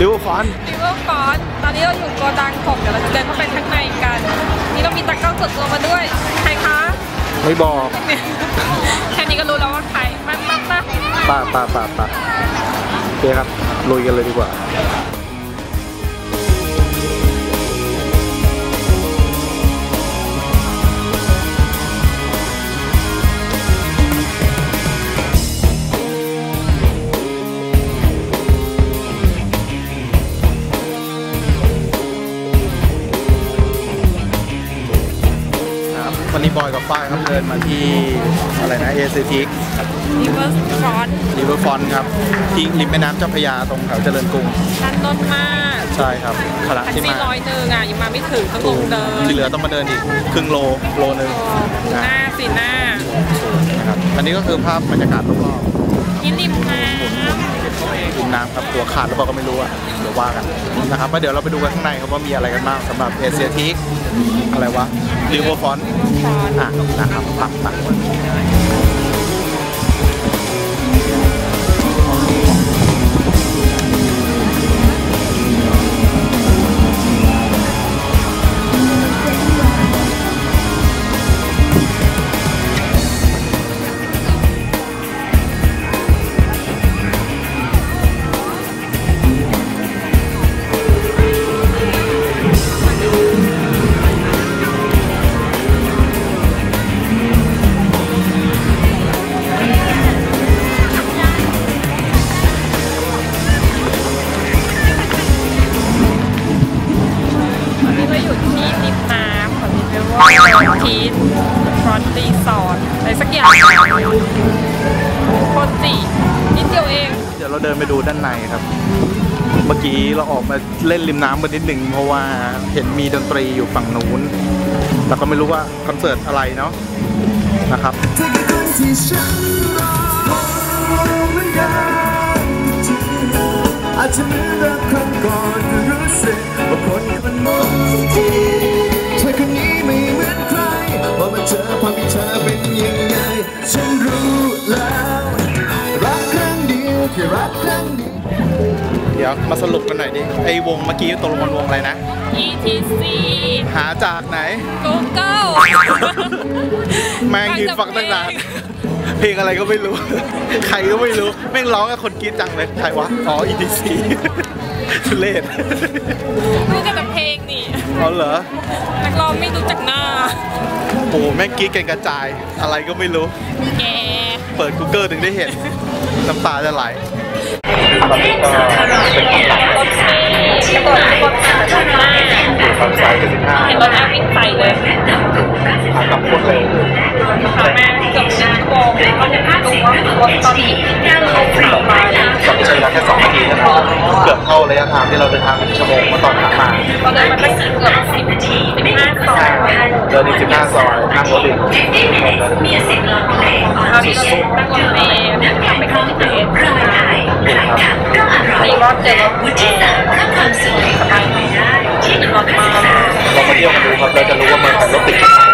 ริเวอร์ฟอนริเวอร์ฟอนตอนนี้เราอยู่โกดังของเดี๋ยวเราจะเดินเข้าไปข้างในกัน นี่เรามีตากล้องส่วนตัวมาด้วย ใครคะ ไม่บอกแค่นี้ก็รู้แล้วว่าใครมามามาป่าป่าป่าป่าโอเคครับลุยกันเลยดีกว่า วันนี้บอยกับฝ้ายครับเดินมาที่อะไรนะเอเซทิกริเวอร์ฟอนริเวอร์ฟอนครับที่ริมแม่น้ำเจ้าพระยาตรงแถวเจริญกรุงด้านต้นมากใช่ครับขณะแท็กที่ซี่มาร้อยหนึ่งอะยังมาไม่ถึงต้องลงเดินที่เหลือต้องมาเดินอีกครึ่งโลโลนึงหน้าสิหน้า นะครับอันนี้ก็คือภาพบรรยากาศรอบนี่ริมน้ๆริม น้ำครับตัวขาดหรือเปล่าก็ไม่รู้อะเดี๋ยวว่ากันนะครับแล้วเดี๋ยวเราไปดูกันข้างในครับว่ามีอะไรกันบ้างสำหรับเอเชียทิกอะไรวะริเวอร์ฟอนำฟอนอะนะครับปักปัก อนรีสอร์ทอะไรสักอย่างโคตรจีนิดเดียวเอง เดี๋ยวเราเดินไปดูด้านในครับ เมื่อกี้เราออกมาเล่นริมน้ำกันนิดหนึ่งเพราะว่าเห็นมีดนตรีอยู่ฝั่งนู้น แต่ก็ไม่รู้ว่าคอนเสิร์ตอะไรเนาะนะครับ ดี๋ยวมาสรุปกันหน่อยดิไอ้วงเมื่อกี้ตกลงมันวงอะไรนะ ETC หาจากไหน Google แม่งยืนฟังตั้งนานเพลงอะไรก็ไม่รู้ ใครก็ไม่รู้ แม่งร้องกับคนกรีดจังเลยใครวะ อ๋อ ETC ทุเรศรู้จักแต่เพลงนี่เอาเหรอนักร้องไม่รู้จักหน้าโอ้โหแม่งกรีดกันกระจาย อะไรก็ไม่รู้ แก เปิด Google ถึงได้เห็น น้ำตาจะไหล ตอนนี้ก็เป็นคำหลักรถเมล์กระโดดกดขาด้านหน้าตอนสายสิบห้าเห็นรถแอร์วิ่งไปเลยขากลับโคตรเร็วขับมาเกือบชั่วโมงก็ยังไม่รู้ว่ารถตอนนี้เขาขับมากับใช้เวลาแค่สองนาทีเท่านั้นเกือบเท่าระยะทางที่เราเดินทางเป็นชั่วโมงเมื่อตอนขามาตอนเดินมันก็เกือบสิบนาทีสิบห้าซอยเดินอีกสิบห้าซอยนั่งรถอีกมีสิทธิ์ร้องเพลงเราที่นั่งรถเมล์กลับไปเข้าที่เอง โปรยไทยใครับมีรอบเจอรถวุฒิศักดิ์เพิ่มความสวยสบายไม่ได้ที่หนึ่งรถมาลองมาเที่ยวกันดูครับเราจะรู้ว่าเมืองไทยรถติดขนาด